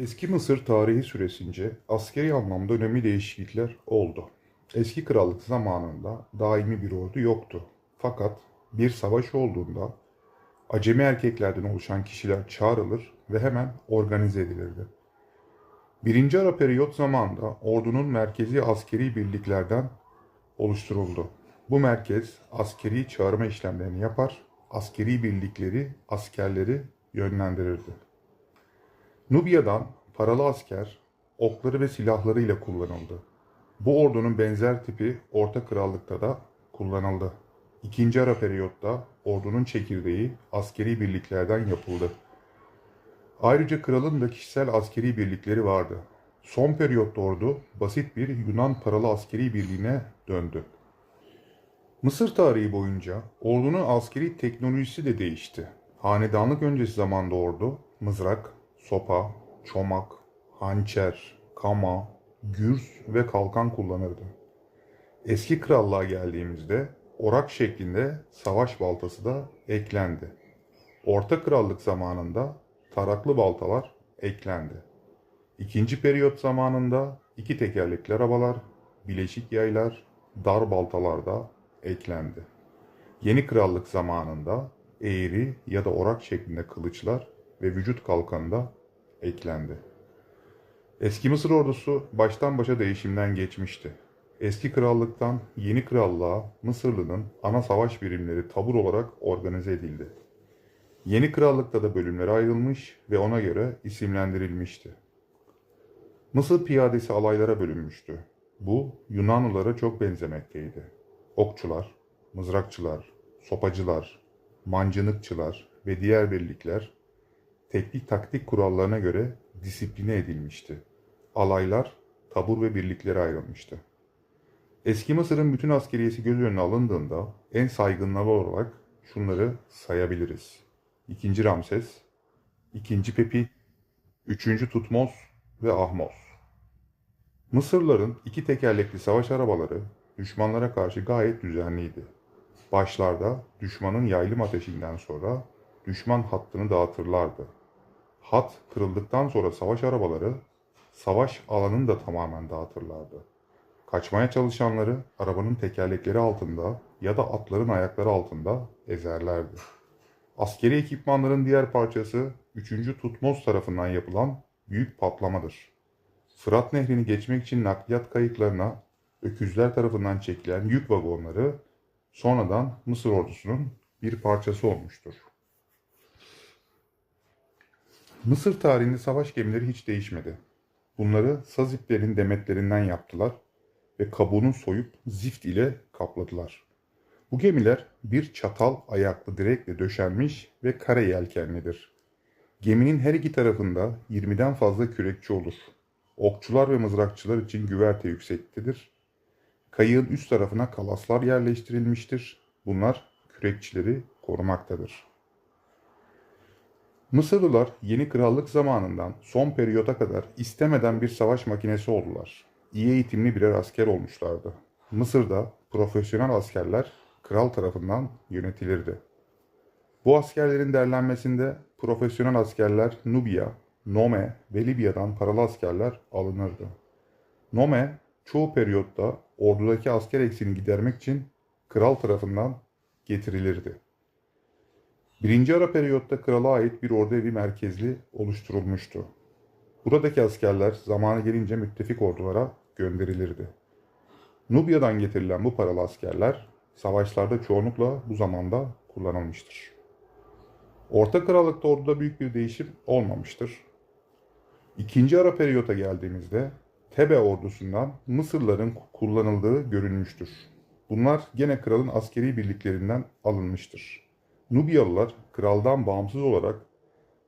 Eski Mısır tarihi süresince askeri anlamda önemli değişiklikler oldu. Eski krallık zamanında daimi bir ordu yoktu. Fakat bir savaş olduğunda acemi erkeklerden oluşan kişiler çağrılır ve hemen organize edilirdi. Birinci Ara periyot zamanında ordunun merkezi askeri birliklerden oluşturuldu. Bu merkez askeri çağırma işlemlerini yapar, askeri birlikleri, askerleri yönlendirirdi. Nubya'dan paralı asker, okları ve silahlarıyla kullanıldı. Bu ordunun benzer tipi Orta Krallık'ta da kullanıldı. İkinci ara periyotta ordunun çekirdeği askeri birliklerden yapıldı. Ayrıca kralın da kişisel askeri birlikleri vardı. Son periyotta ordu basit bir Yunan paralı askeri birliğine döndü. Mısır tarihi boyunca ordunun askeri teknolojisi de değişti. Hanedanlık öncesi zamanda ordu mızrak, sopa, çomak, hançer, kama, gürs ve kalkan kullanırdı. Eski krallığa geldiğimizde orak şeklinde savaş baltası da eklendi. Orta krallık zamanında taraklı baltalar eklendi. İkinci periyot zamanında iki tekerlekli arabalar, bileşik yaylar, dar baltalar da eklendi. Yeni krallık zamanında eğri ya da orak şeklinde kılıçlar ve vücut kalkanı da eklendi. Eski Mısır ordusu baştan başa değişimden geçmişti. Eski krallıktan yeni krallığa Mısırlı'nın ana savaş birimleri tabur olarak organize edildi. Yeni krallıkta da bölümlere ayrılmış ve ona göre isimlendirilmişti. Mısır piyadesi alaylara bölünmüştü. Bu Yunanlılara çok benzemekteydi. Okçular, mızrakçılar, sopacılar, mancınıkçılar ve diğer birlikler teknik taktik kurallarına göre disipline edilmişti. Alaylar tabur ve birliklere ayrılmıştı. Eski Mısır'ın bütün askeriyesi göz önüne alındığında en saygınları olarak şunları sayabiliriz. İkinci Ramses, ikinci Pepi, üçüncü Tutmos ve Ahmos. Mısırların iki tekerlekli savaş arabaları düşmanlara karşı gayet düzenliydi. Başlarda düşmanın yaylım ateşinden sonra düşman hattını dağıtırlardı. Hat kırıldıktan sonra savaş arabaları savaş alanını da tamamen dağıtırlardı. Kaçmaya çalışanları arabanın tekerlekleri altında ya da atların ayakları altında ezerlerdi. Askeri ekipmanların diğer parçası 3. Tutmos tarafından yapılan büyük patlamadır. Fırat Nehri'ni geçmek için nakliyat kayıklarına öküzler tarafından çekilen yük vagonları sonradan Mısır ordusunun bir parçası olmuştur. Mısır tarihinde savaş gemileri hiç değişmedi. Bunları saz iplerin demetlerinden yaptılar ve kabuğunu soyup zift ile kapladılar. Bu gemiler bir çatal ayaklı direkle döşenmiş ve kare yelkenlidir. Geminin her iki tarafında 20'den fazla kürekçi olur. Okçular ve mızrakçılar için güverte yüksektedir. Kayığın üst tarafına kalaslar yerleştirilmiştir. Bunlar kürekçileri korumaktadır. Mısırlılar yeni krallık zamanından son periyota kadar istemeden bir savaş makinesi oldular. İyi eğitimli birer asker olmuşlardı. Mısır'da profesyonel askerler kral tarafından yönetilirdi. Bu askerlerin derlenmesinde profesyonel askerler Nubya, Nome ve Libya'dan paralı askerler alınırdı. Nome çoğu periyotta ordudaki asker eksiğini gidermek için kral tarafından getirilirdi. Birinci ara periyotta krala ait bir ordu evi merkezli oluşturulmuştu. Buradaki askerler zamanı gelince müttefik ordulara gönderilirdi. Nubya'dan getirilen bu paralı askerler savaşlarda çoğunlukla bu zamanda kullanılmıştır. Orta Krallık'ta orduda büyük bir değişim olmamıştır. İkinci ara periyota geldiğimizde Tebe ordusundan Mısırların kullanıldığı görülmüştür. Bunlar gene kralın askeri birliklerinden alınmıştır. Nubyalılar kraldan bağımsız olarak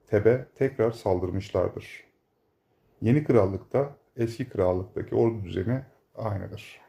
Tebe tekrar saldırmışlardır. Yeni krallıkta eski krallıktaki ordu düzeni aynıdır.